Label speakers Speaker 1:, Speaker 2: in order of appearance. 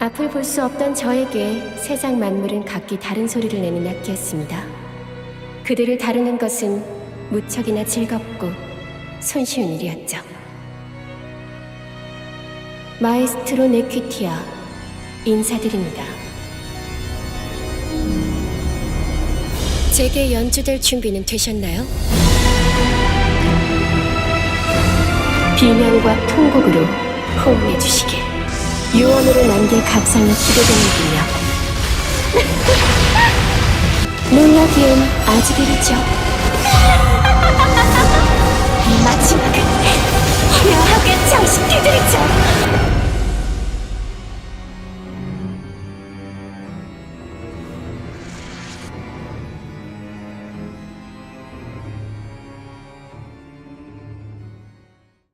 Speaker 1: 앞을 볼 수 없던 저에게 세상 만물은 각기 다른 소리를 내는 악기였습니다. 그들을 다루는 것은 무척이나 즐겁고 손쉬운 일이었죠. 마에스트로 네퀴티아 인사드립니다. 제게 연주될 준비는 되셨나요? 비명과 통곡으로 호응해 주시길. 유언으로 남길 감상이 기대되는군요. 놀라기엔 아직 이르죠.